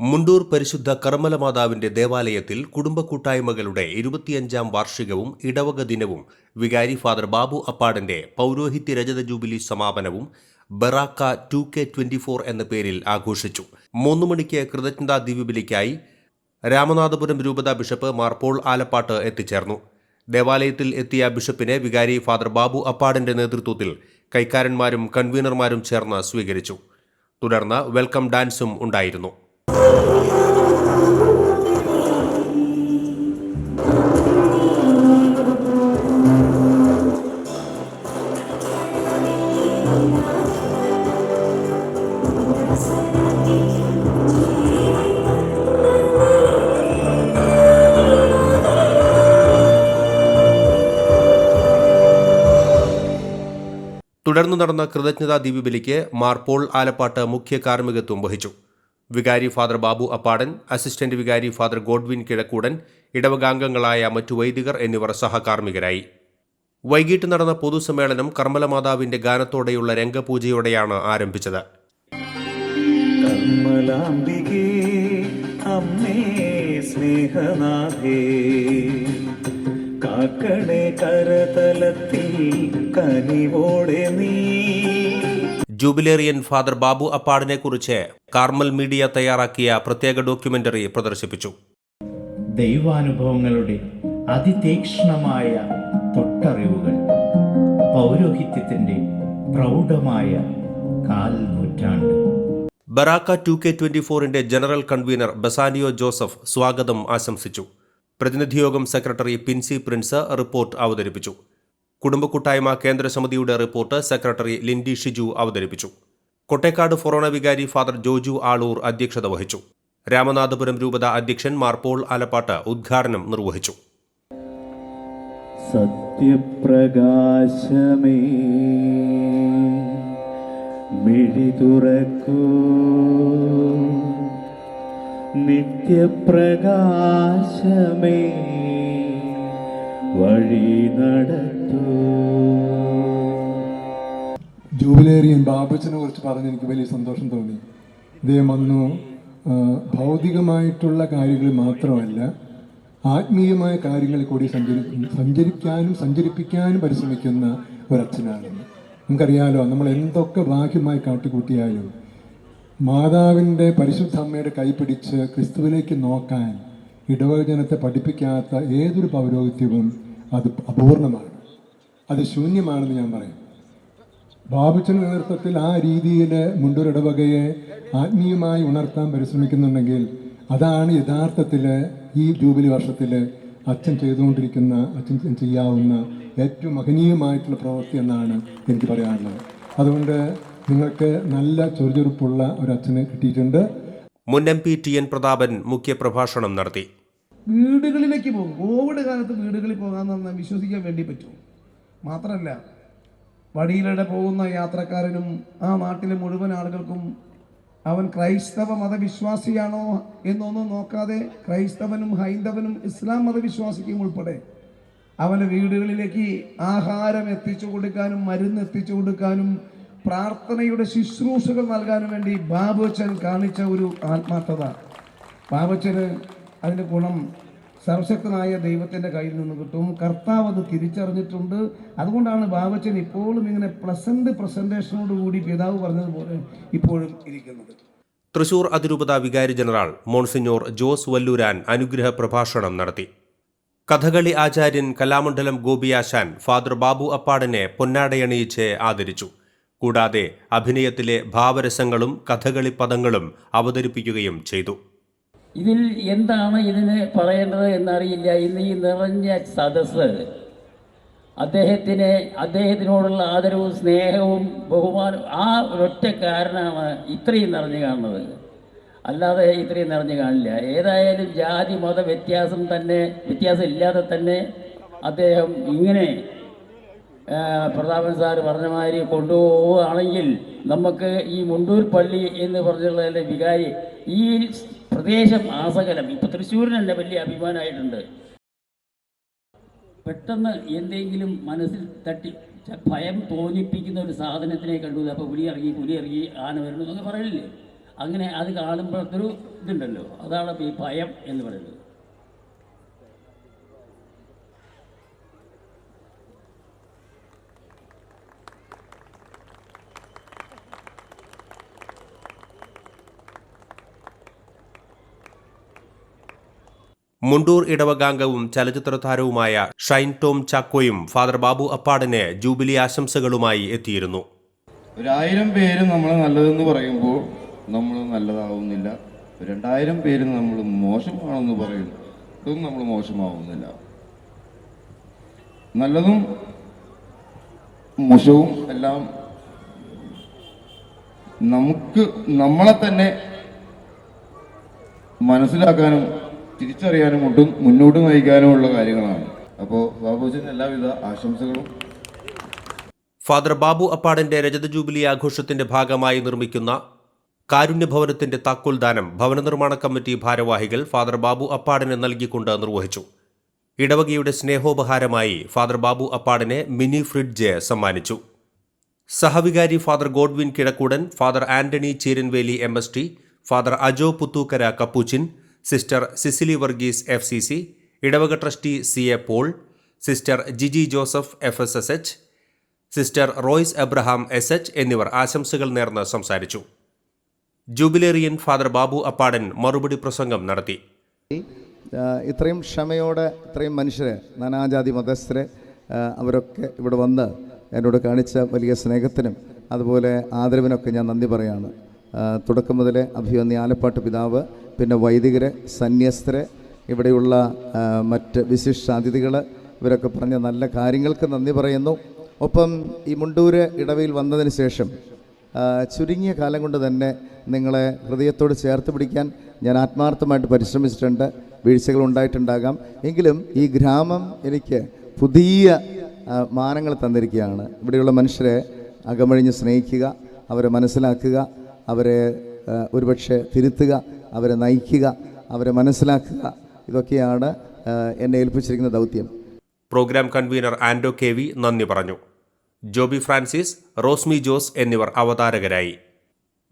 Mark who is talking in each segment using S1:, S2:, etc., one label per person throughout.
S1: മുണ്ടൂർ പരിശുദ്ധ കർമ്മല മാതാവിന്റെ ദേവാലയത്തിൽ കുടുംബ കൂട്ടായ്മകളുടെ ഇരുപത്തിയഞ്ചാം വാർഷികവും ഇടവക ദിനവും വികാരി ഫാദർ ബാബു അപ്പാടന്റെ പൗരോഹിത്യ രജത jubilee സമാപനവും Baraka two K twenty four എന്ന പേരിൽ ആഘോഷിച്ചു. മൂന്നു മണിക്ക് കൃതജ്ഞതാ ദിവ്യബലിക്കായി രാമനാഥപുരം രൂപത ബിഷപ്പ് മാർപ്പോൾ ആലപ്പാട്ട് എത്തിച്ചേർന്നു. ദേവാലയത്തിൽ എത്തിയ ബിഷപ്പിനെ വികാരി ഫാദർ ബാബു അപ്പാടന്റെ നേതൃത്വത്തിൽ കൈക്കാരന്മാരും കൺവീനർമാരും ചേർന്ന് സ്വീകരിച്ചു. തുടർന്ന് വെൽക്കം ഡാൻസും ഉണ്ടായിരുന്നു. തുടർന്ന് നടന്ന കൃതജ്ഞതാ ദിവ്യബലിക്ക് മാർപോൾ ആലപ്പാട്ട് മുഖ്യ കാർമ്മികത്വം വഹിച്ചു. വികാരി ഫാദർ ബാബു അപ്പാടൻ അസിസ്റ്റന്റ് വികാരി ഫാദർ ഗോഡ്വിൻ കിഴക്കൂടൻ ഇടവകാംഗങ്ങളായ മറ്റു വൈദികർ എന്നിവർ സഹകാർമ്മികരായി. വൈകിട്ട് നടന്ന പൊതുസമ്മേളനം കർമ്മല മാതാവിന്റെ ഗാനത്തോടെയുള്ള രംഗപൂജയോടെയാണ് ആരംഭിച്ചത്.
S2: അമ്മേ സ്നേഹനാഥേ. കാക്കണേ കരതലത്തിൽ കനിവോടെ നീ
S1: ജൂബിലേറിയൻ ഫാദർ ബാബു അപ്പാടിനെ കുറിച്ച് കാർമൽ മീഡിയ തയ്യാറാക്കിയ പ്രത്യേക ഡോക്യുമെന്ററി പ്രദർശിപ്പിച്ചു.
S3: ദൈവാനുഭവങ്ങളുടെ അതിതീക്ഷ്ണമായ തൊട്ടറിവുകൾ പൗരോഹിത്യത്തിന്റെ പ്രൗഢമായ കാൽ നൂറ്റാണ്ട്
S1: ബറാക്ക ടു കെ ട്വന്റി ഫോറിന്റെ ജനറൽ കൺവീനർ ബസാനിയോ ജോസഫ് സ്വാഗതം ആശംസിച്ചു. പ്രതിനിധിയോഗം സെക്രട്ടറി പിൻസി പ്രിൻസ് റിപ്പോർട്ട് അവതരിപ്പിച്ചു. കുടുംബ കൂട്ടായ്മ കേന്ദ്ര സമിതിയുടെ റിപ്പോർട്ട് സെക്രട്ടറി ലിൻഡി ഷിജു അവതരിപ്പിച്ചു. കൊട്ടേക്കാട് ഫൊറോണ വികാരി ഫാദർ ജോജു ആളൂർ അധ്യക്ഷത വഹിച്ചു. രാമനാഥപുരം രൂപത അധ്യക്ഷൻ മാർപോൾ ആലപ്പാട്ട് ഉദ്ഘാടനം നിർവഹിച്ചു.
S2: സത്യപ്രകാശമേ നിത്യപ്രകാശമേ. വഴി നടത്തൂ.
S4: ജൂബിലേറിയൻ ബാബച്ചനെ കുറിച്ച് പറഞ്ഞ് എനിക്ക് വലിയ സന്തോഷം തോന്നി. ഇദ്ദേഹം വന്നു ഭൗതികമായിട്ടുള്ള കാര്യങ്ങൾ മാത്രമല്ല ആത്മീയമായ കാര്യങ്ങളിൽ കൂടി സഞ്ചരി സഞ്ചരിക്കാനും സഞ്ചരിപ്പിക്കാനും പരിശ്രമിക്കുന്ന ഒരച്ഛനാണ്. നമുക്കറിയാലോ നമ്മൾ എന്തൊക്കെ ബാഹ്യമായി കാട്ടിക്കൂട്ടിയാലും മാതാവിന്റെ പരിശുദ്ധ അമ്മയുടെ കൈപിടിച്ച് ക്രിസ്തുവിലേക്ക് നോക്കാൻ ഇടവകജനത്തെ പഠിപ്പിക്കാത്ത ഏതൊരു പൗരോഹിത്യവും അത് അപൂർണമാണ്. അത് ശൂന്യമാണെന്ന് ഞാൻ പറയും. ബാബുച്ചൻ നേതൃത്വത്തിൽ ആ രീതിയിൽ മുണ്ടൂർ ആത്മീയമായി ഉണർത്താൻ പരിശ്രമിക്കുന്നുണ്ടെങ്കിൽ അതാണ് യഥാർത്ഥത്തിൽ ഈ ജൂബിലി വർഷത്തിൽ അച്ഛൻ ചെയ്തുകൊണ്ടിരിക്കുന്ന അച്ഛൻ ചെയ്യാവുന്ന ഏറ്റവും മഹനീയമായിട്ടുള്ള പ്രവൃത്തി എന്നാണ് എനിക്ക് പറയാനുള്ളത്. അതുകൊണ്ട് നിങ്ങൾക്ക് നല്ല ചുറുചുറുപ്പുള്ള ഒരു അച്ഛനെ കിട്ടിയിട്ടുണ്ട്.
S1: മുൻ M P T N Prathapan മുഖ്യപ്രഭാഷണം നടത്തി.
S5: വീടുകളിലേക്ക് പോകും. കോവിഡ് കാലത്ത് വീടുകളിൽ പോകാൻ പറഞ്ഞാൽ വിശ്വസിക്കാൻ വേണ്ടി പറ്റും. മാത്രമല്ല വഴിയിലൂടെ പോകുന്ന യാത്രക്കാരനും ആ നാട്ടിലെ മുഴുവൻ ആളുകൾക്കും അവൻ ക്രൈസ്തവ മതവിശ്വാസിയാണോ എന്നൊന്നും നോക്കാതെ ക്രൈസ്തവനും ഹൈന്ദവനും ഇസ്ലാം മതവിശ്വാസിക്കും ഉൾപ്പെടെ അവന്റെ വീടുകളിലേക്ക് ആഹാരം എത്തിച്ചു കൊടുക്കാനും മരുന്ന് എത്തിച്ചു കൊടുക്കാനും പ്രാർത്ഥനയുടെ ശുശ്രൂഷകൾ നൽകാനും വേണ്ടി ബാബുച്ചൻ കാണിച്ച ഒരു ആത്മാർത്ഥത. ബാബച്ചന് അതിന്റെ ഗുണം സർവശക്തനായ ദൈവത്തിന്റെ കയ്യിൽ നിന്ന് കിട്ടും. കർത്താവ് അത് തിരിച്ചറിഞ്ഞിട്ടുണ്ട്. അതുകൊണ്ടാണ് ബാബച്ചൻ ഇപ്പോഴും ഇങ്ങനെ പ്ലസന്റ് പ്രസന്റേഷനോട് കൂടി പിതാവ് പറഞ്ഞതുപോലെ ഇപ്പോഴും ഇരിക്കുന്നത്.
S1: തൃശൂർ അതിരൂപത വികാരി ജനറൽ മോൺസിഞ്ഞോർ ജോസ് വല്ലൂരാൻ അനുഗ്രഹ പ്രഭാഷണം നടത്തി. കഥകളി ആചാര്യൻ കലാമണ്ഡലം ഗോപിയാശാൻ ഫാദർ ബാബു അപ്പാടനെ പൊന്നാടയണിയിച്ച് ആദരിച്ചു. കൂടാതെ അഭിനയത്തിലെ ഭാവരസങ്ങളും കഥകളി പദങ്ങളും അവതരിപ്പിക്കുകയും ചെയ്തു.
S6: ഇതിൽ എന്താണ് ഇതിന് പറയേണ്ടത് എന്നറിയില്ല. ഇന്ന് ഈ നിറഞ്ഞ സദസ്സ് അദ്ദേഹത്തിന് അദ്ദേഹത്തിനോടുള്ള ആദരവും സ്നേഹവും ബഹുമാനവും ആ ഒറ്റ കാരണമാണ് ഇത്രയും നിറഞ്ഞു കാണുന്നത്. അല്ലാതെ ഇത്രയും നിറഞ്ഞു കാണില്ല. ഏതായാലും ജാതി മത വ്യത്യാസം തന്നെ വ്യത്യാസം ഇല്ലാതെ തന്നെ അദ്ദേഹം ഇങ്ങനെ പ്രതാപൻ സാർ പറഞ്ഞ മാതിരി കൊണ്ടുപോവുകയാണെങ്കിൽ നമുക്ക് ഈ മുണ്ടൂർ പള്ളി എന്ന് പറഞ്ഞുള്ള വികാരി ഈ പ്രദേശം ആസകലം ഇപ്പം തൃശ്ശൂരിനല്ല വലിയ അഭിമാനമായിട്ടുണ്ട് പെട്ടെന്ന് എന്തെങ്കിലും മനസ്സിൽ തട്ടി ഭയം തോന്നിപ്പിക്കുന്ന ഒരു സാധനത്തിനെ കണ്ടു. അപ്പോൾ പുലി ഇറങ്ങി പുലി ഇറങ്ങി ആന വരുന്നു എന്നൊക്കെ പറയില്ലേ അങ്ങനെ അത് കാണുമ്പോഴത്തൊരു ഇതുണ്ടല്ലോ. അതാണ് ഈ ഭയം എന്ന് പറയുന്നത്.
S1: മുണ്ടൂർ ഇടവകാംഗവും ചലച്ചിത്ര താരവുമായ ഷൈൻ ടോം ചാക്കോയും ഫാദർ ബാബു അപ്പാടിന് ജൂബിലി ആശംസകളുമായി എത്തിയിരുന്നു.
S7: ഒരായിരം പേര് നമ്മൾ നല്ലതെന്ന് പറയുമ്പോൾ നമ്മൾ നല്ലതാവുന്നില്ല. രണ്ടായിരം പേര് നമ്മൾ മോശമാണെന്ന് പറയും ഇതും നമ്മൾ മോശമാവുന്നില്ല. നല്ലതും മോശവും എല്ലാം നമുക്ക് നമ്മളെ തന്നെ മനസ്സിലാക്കാനും തിരിച്ചറിയാനും ഒട്ടും മുന്നോട്ട് നയിക്കാനുമുള്ള കാര്യങ്ങളാണ്. അപ്പോൾ ബാബുജിന് എല്ലാവിധ ആശംസകളും.
S1: ഫാദർ ബാബു അപ്പാടിന്റെ രജത ജൂബിലി ആഘോഷത്തിന്റെ ഭാഗമായി നിർമ്മിക്കുന്ന കാരുണ്യഭവനത്തിന്റെ താക്കോൽദാനം ഭവന നിർമ്മാണ കമ്മിറ്റി ഭാരവാഹികൾ ഫാദർ ബാബു അപ്പാടന് നൽകിക്കൊണ്ട് നിർവഹിച്ചു. ഇടവകയുടെ സ്നേഹോപഹാരമായി ഫാദർ ബാബു അപ്പാടനെ മിനി ഫ്രിഡ്ജ് സമ്മാനിച്ചു. സഹവികാരി father Godwin Kizhakkoodan father Antony Cheeranveli M S T father Ajo Puthookkara Capuchin sister Cecily Varghese F C C ഇടവക trustee C A Paul sister Jiji Joseph F S S H sister Royce Abraham S H എന്നിവർ ആശംസകൾ നേർന്ന് സംസാരിച്ചു. Jubilarian father Babu Appadan മറുപടി പ്രസംഗം നടത്തി.
S8: ഇത്രയും ക്ഷമയോടെ ഇത്രയും മനുഷ്യർ നാനാജാതി മതസ്ഥരെ അവരൊക്കെ ഇവിടെ വന്ന് എന്നോട് കാണിച്ച വലിയ സ്നേഹത്തിനും അതുപോലെ ആദരവിനൊക്കെ ഞാൻ നന്ദി പറയാണ്. ആ, തുടക്കം മുതലേ അഭിവന്യ ആലപ്പാട്ട് പിതാവ് പിന്നെ വൈദികര് സന്യസ്തര് ഇവിടെയുള്ള മറ്റ് വിശിഷ്ട അതിഥികൾ ഇവരൊക്കെ പറഞ്ഞ നല്ല കാര്യങ്ങൾക്ക് നന്ദി പറയുന്നു. ഒപ്പം ഈ മുണ്ടൂര് ഇടവയിൽ വന്നതിന് ശേഷം ചുരുങ്ങിയ കാലം കൊണ്ട് തന്നെ നിങ്ങളെ ഹൃദയത്തോട് ചേർത്ത് പിടിക്കാൻ ഞാൻ ആത്മാർത്ഥമായിട്ട് പരിശ്രമിച്ചിട്ടുണ്ട്. വീഴ്ചകൾ ഉണ്ടായിട്ടുണ്ടാകാം. എങ്കിലും ഈ ഗ്രാമം എനിക്ക് പുതിയ മാനങ്ങൾ തന്നിരിക്കുകയാണ്. ഇവിടെയുള്ള മനുഷ്യരെ അകമഴിഞ്ഞ് സ്നേഹിക്കുക അവരെ മനസ്സിലാക്കുക അവരെ ഒരുപക്ഷെ തിരുത്തുക അവരെ നയിക്കുക അവരെ മനസ്സിലാക്കുക. ഇതൊക്കെയാണ് എന്നെ ഏൽപ്പിച്ചിരിക്കുന്ന ദൗത്യം.
S1: Program convener Ando K V നന്ദി പറഞ്ഞു. ജോബി ഫ്രാൻസിസ് റോസ്മി ജോസ് എന്നിവർ അവതാരകരായി.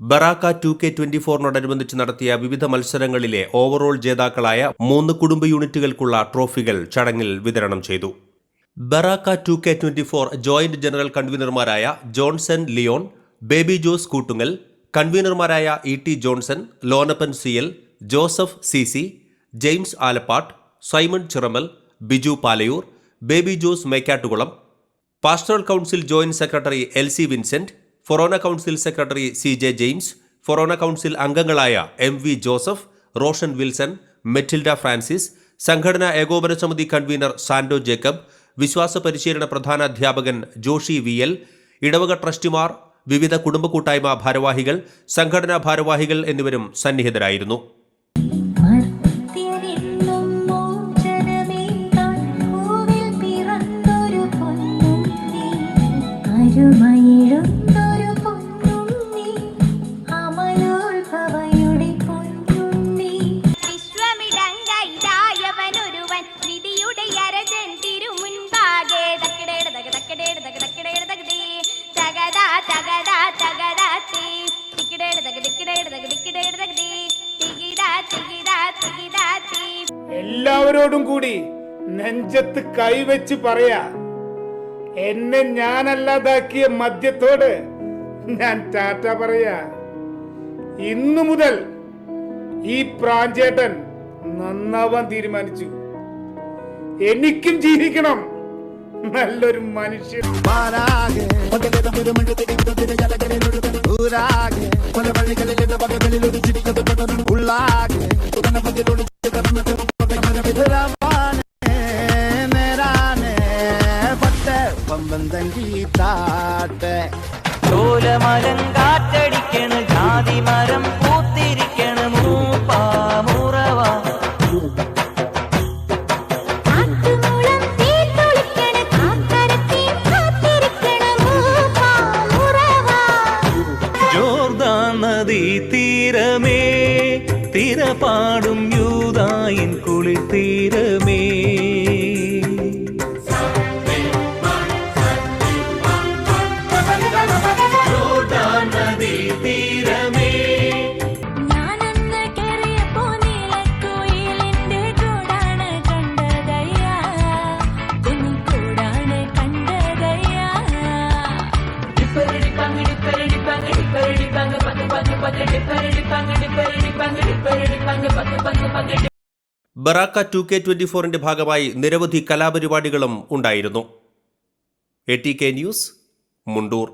S1: ബറാക്ക ടു കെ ട്വന്റി ഫോറിനോടനുബന്ധിച്ച് നടത്തിയ വിവിധ മത്സരങ്ങളിലെ ഓവറോൾ ജേതാക്കളായ മൂന്ന് കുടുംബ യൂണിറ്റുകൾക്കുള്ള ട്രോഫികൾ ചടങ്ങിൽ വിതരണം ചെയ്തു. Baraka two K twenty four joint general കൺവീനർമാരായ Johnson Leon Baby Jose Koottungal കൺവീനർമാരായ E T Johnson Lonappan C L Joseph C C James Alappatt Simon Chiramal Biju Palayoor Baby Jose Mekkattukulam pastoral council joint secretary L C Vincent forane council secretary C J James forane council അംഗങ്ങളായ M V Joseph Roshan Wilson Metilda Francis സംഘടനാ ഏകോപന സമിതി convener സാൻഡോ Jacob വിശ്വാസ പരിശീലന പ്രധാനാധ്യാപകൻ Joshi V L ഇടവക ട്രസ്റ്റിമാർ വിവിധ കുടുംബ കൂട്ടായ്മ ഭാരവാഹികൾ സംഘടനാ ഭാരവാഹികൾ എന്നിവരും സന്നിഹിതരായിരുന്നു.
S9: എല്ലാവരോടും കൂടി നെഞ്ചത്ത് കൈവച്ച് പറയാ എന്നെ ഞാനല്ലാതാക്കിയ മദ്യത്തോട് ഞാൻ ടാറ്റ പറയാ. ഇന്നു മുതൽ ഈ പ്രാഞ്ചേട്ടൻ നന്നാവാൻ തീരുമാനിച്ചു. എനിക്കും ജീവിക്കണം. നല്ലൊരു മനുഷ്യൻ.
S10: ചോലമലങ്കാറ്റടിക്കണ്
S11: இறங்கி தாட்ட. சோல மலங்காற்றடிக்கணும் ஜாதி
S10: மரம் பூத்திருக்கணும் மூப்பா முறவா. நதி தீரமே திரபாடும் யூதாயின் குளிர் தீரமே.
S1: ബറാക്ക ടു കെ ട്വന്റി ഫോറിന്റെ ഭാഗമായി നിരവധി കലാപരിപാടികളും ഉണ്ടായിരുന്നു. A T K news Mundur